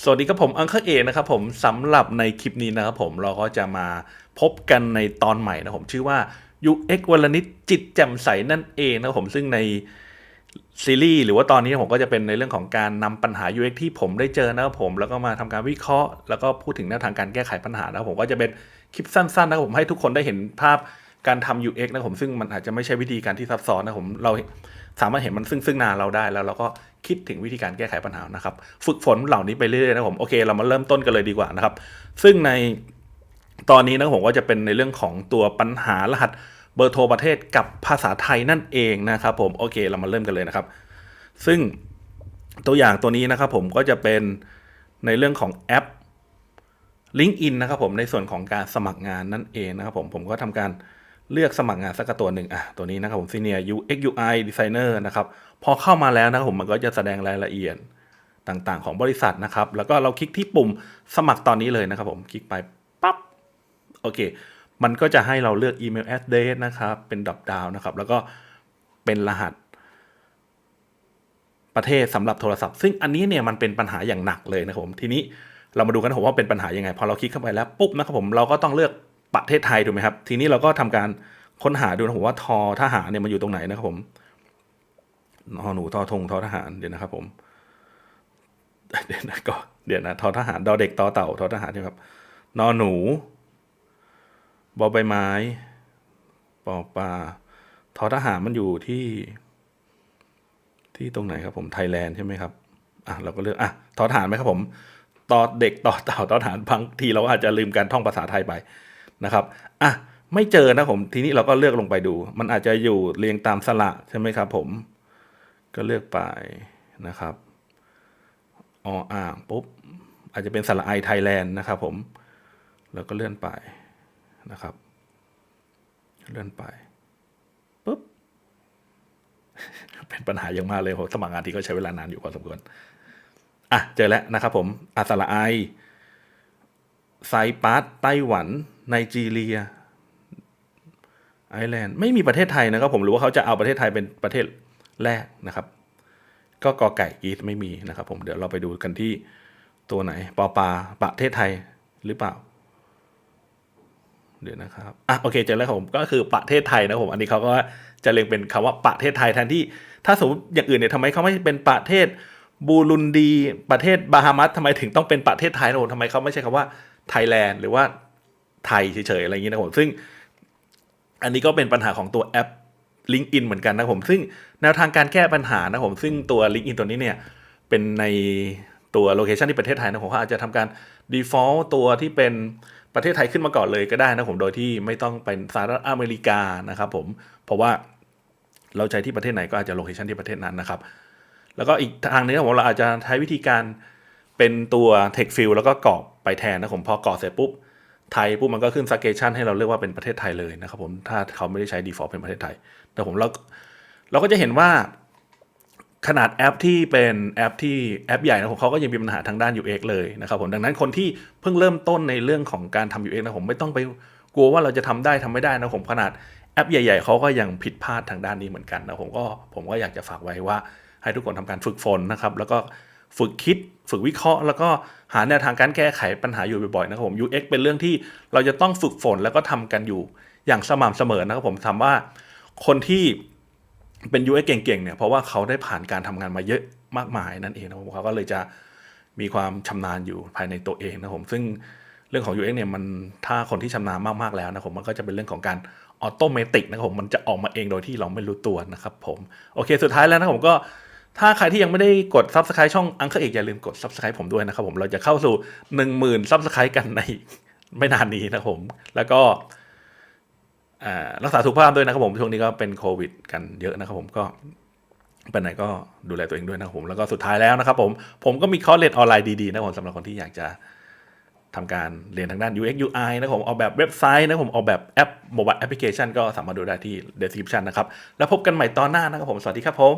สวัสดีครับผมอังเคอร์เอนะครับผมสำหรับในคลิปนี้นะครับผมเราก็จะมาพบกันในตอนใหม่นะผมชื่อว่า UX วลนิดจิตแจ่มใสนั่นเองนะครับผมซึ่งในซีรีส์หรือว่าตอนนี้ผมก็จะเป็นในเรื่องของการนำปัญหา UX ที่ผมได้เจอนะครับผมแล้วก็มาทำการวิเคราะห์ แล้วก็พูดถึงแนวทางการแก้ไขปัญหานะครับผมก็จะเป็นคลิปสั้นๆนะครับผมให้ทุกคนได้เห็นภาพ การทำ UX นะครับผมซึ่งมันอาจจะไม่ใช่วิธีการที่ซับซ้อนนะครับผมเราสามารถเห็นมันซึ่งซึ่งหนาเราได้แล้วเราก็คิดถึงวิธีการแก้ไขปัญหานะครับ ฝึกฝนเหล่านี้ไปเรื่อยๆนะผมโอเค เรามาเริ่มต้นกันเลยดีกว่านะครับ ซึ่งในตอนนี้นะผมก็จะเป็นในเรื่องของตัวปัญหารหัสเบอร์โทรประเทศกับภาษาไทยนั่นเองนะครับผมโอเคเรามาเริ่มกันเลยนะครับ ซึ่งตัวอย่างตัวนี้นะครับผมก็จะเป็นในเรื่องของแอป LinkedIn นะครับผมในส่วนของการสมัครงานนั่นเองนะครับผมผมก็ทำการ เลือกสมัครงานสักตัวหนึ่งอะตัวนี้นะครับผม Senior UX UI Designer นะครับ พอเข้ามาแล้วนะครับผมมันก็จะแสดงรายละเอียดต่างๆ ของบริษัทนะครับ แล้วก็เราคลิกที่ปุ่มสมัครตอนนี้เลยนะครับผมคลิกไปปั๊บโอเค มันก็จะให้เราเลือกอีเมล address นะครับเป็นด r อ p ดาวนะครับ แล้วก็เป็นรหัสประเทศสำหรับโทรศัพท์ ซึ่งอันนี้เนี่ยมันเป็นปัญหาอย่างหนักเลยนะครับผมทีนี้เรามาดูกันนะผมว่าเป็นปัญหายังไง พอเราคลิกเข้าไปแล้วปุ๊บนะครับผมเราก็ต้องเลือก ประเทศไทยถูกไหมครับ ทีนี้เราก็ทำการค้นหาดูนะผมว่าทอทหารเนี่ยมันอยู่ตรงไหนนะครับผมนอหนูทอทงทอทหารเดี๋ยวนะครับผมเดี๋ยวนะก็เดี๋ยวนะทอทหารดอเด็กตอเต่าทอทหารใช่ไหมครับนอหนูบอใบไม้ปอปลาทอทหารมันอยู่ที่ ที่ตรงไหนครับผมไทยแลนด์ใช่ไหมครับอะเราก็เลือกอะทอทหารไหมครับผมตอเด็กต่อเต่าทอทหารบางทีเราอาจจะลืมการท่องภาษาไทยไป นะครับอะไม่เจอนะผม ทีนี้เราก็เลือกลงไปดู มันอาจจะอยู่เรียงตามสระใช่ไหมครับ ผม ก็เลือกไปนะครับออ่างปุ๊บอาจจะเป็นสระไอไทยแลนด์นะครับ ผม แล้วก็เลื่อนไปนะครับ เลื่อนไปปุ๊บเป็นปัญหาอย่างมากเลยผมสมัครงานที่ก็ใช้เวลานานอยู่พอสมควรอะเจอแล้วนะครับ ผมอาสระไอไซปัสไต้หวัน ไนจีเรียไอร์แลนด์ไม่มีประเทศไทยนะครับ ผมหรือว่าเขาจะเอาประเทศไทยเป็นประเทศแรกนะครับ ก็กอไก่กรีซไม่มีนะครับ ผมเดี๋ยวเราไปดูกันที่ตัวไหนปอปาประเทศไทยหรือเปล่า เดี๋ยวนะครับอะโอเคเจอแล้วผมก็คือประเทศไทยนะผม อันนี้เขาก็จะเรียงเป็นคำว่าประเทศไทยแทนที่ ถ้าสมมติอย่างอื่นเนี่ยทำไมเขาไม่เป็นประเทศบูรุนดี ประเทศบาฮามัสทำไมถึงต้องเป็นประเทศไทยนะผมทำไมเขาไม่ใช่คำว่าไทยแลนด์หรือว่า ไทยเฉยๆอะไรอย่างนี้นะผมซึ่งอันนี้ก็เป็นปัญหาของตัวแอป LinkedIn เหมือนกันนะผม ซึ่งแนวทางการแก้ปัญหานะผม ซึ่งตัว LinkedIn ตัวนี้เนี่ย เป็นในตัวโลเคชันที่ประเทศไทยนะผมเขาอาจจะทำการ default ตัวที่เป็นประเทศไทยขึ้นมาก่อนเลยก็ได้นะผมโดยที่ไม่ต้องเป็นสหรัฐอเมริกานะครับผมเพราะว่าเราใช้ที่ประเทศไหนก็อาจจะโลเคชันที่ประเทศนั้นนะครับ แล้วก็อีกทางหนึงนะผมเราอาจจะใช้วิธีการเป็นตัว text field แล้วก็กรอกไปแทนนะผมพอกรอกเสร็จปุ๊บ ไทยปุ๊บมันก็ขึ้น suggestion ให้เราเลือกว่าเป็นประเทศไทยเลยนะครับผมถ้าเขาไม่ได้ใช้ default เป็นประเทศไทย แต่ผมเราเราก็จะเห็นว่าขนาดแอปที่เป็นแอปที่แอปใหญ่นะผมเขาก็ยังมีปัญหาทางด้าน UX เลยนะครับผมดังนั้นคนที่เพิ่งเริ่มต้นในเรื่องของการทำ UX นะผมไม่ต้องไปกลัวว่าเราจะทำได้ทำไม่ได้นะผมขนาดแอปใหญ่ ๆเขาก็ยังผิดพลาดทางด้านนี้เหมือนกันนะผมก็ผมก็อยากจะฝากไว้ว่าให้ทุกคนทำการฝึกฝนนะครับ แล้วก็ฝึกคิด ฝึกวิเคราะห์ แล้วก็หาแนวทางการแก้ไขปัญหาอยู่บ่อยๆนะครับผม UX เป็นเรื่องที่เราจะต้องฝึกฝนแล้วก็ทำกันอยู่อย่างสม่ำเสมอนะครับผมถามว่าคนที่เป็น UX เก่งๆเนี่ยเพราะว่าเขาได้ผ่านการทำงานมาเยอะมากมายนั่นเองนะผมเขาก็เลยจะมีความชำนาญอยู่ภายในตัวเองนะผมซึ่งเรื่องของ UX เนี่ยมันถ้าคนที่ชำนาญมากๆแล้วนะผมมันก็จะเป็นเรื่องของการออโตเมติกนะครับผมมันจะออกมาเองโดยที่เราไม่รู้ตัวนะครับผมโอเคสุดท้ายแล้วนะผมก็ ถ้าใครที่ยังไม่ได้กด Subscribe ช่องอังเคอเอกอย่าลืมกด Subscribe ผมด้วยนะครับผมเราจะเข้าสู่ 1 0,000 Subscribe กันในไม่นานนี้นะครับผม แล้วก็รักษาสุขภาพด้วยนะครับผมช่วงนี้ก็เป็นโควิด กันเยอะนะครับผมก็ไปไหนก็ดูแลตัวเองด้วยนะครับผมแล้วก็สุดท้ายแล้วนะครับผมผมก็มีคอร์สเรียนออนไลน์ดีๆนะครับผมสำหรับคนที่อยากจะทำการเรียนทางด้าน UX UI นะครับผมออกแบบเว็บไซต์นะครับผมออกแบบแอปโมบายแอปพลิเคชันก็สามารถดูได้ที่ description นะครับแล้วพบกันใหม่ตอนหน้านะครับผมสวัสดีครับผม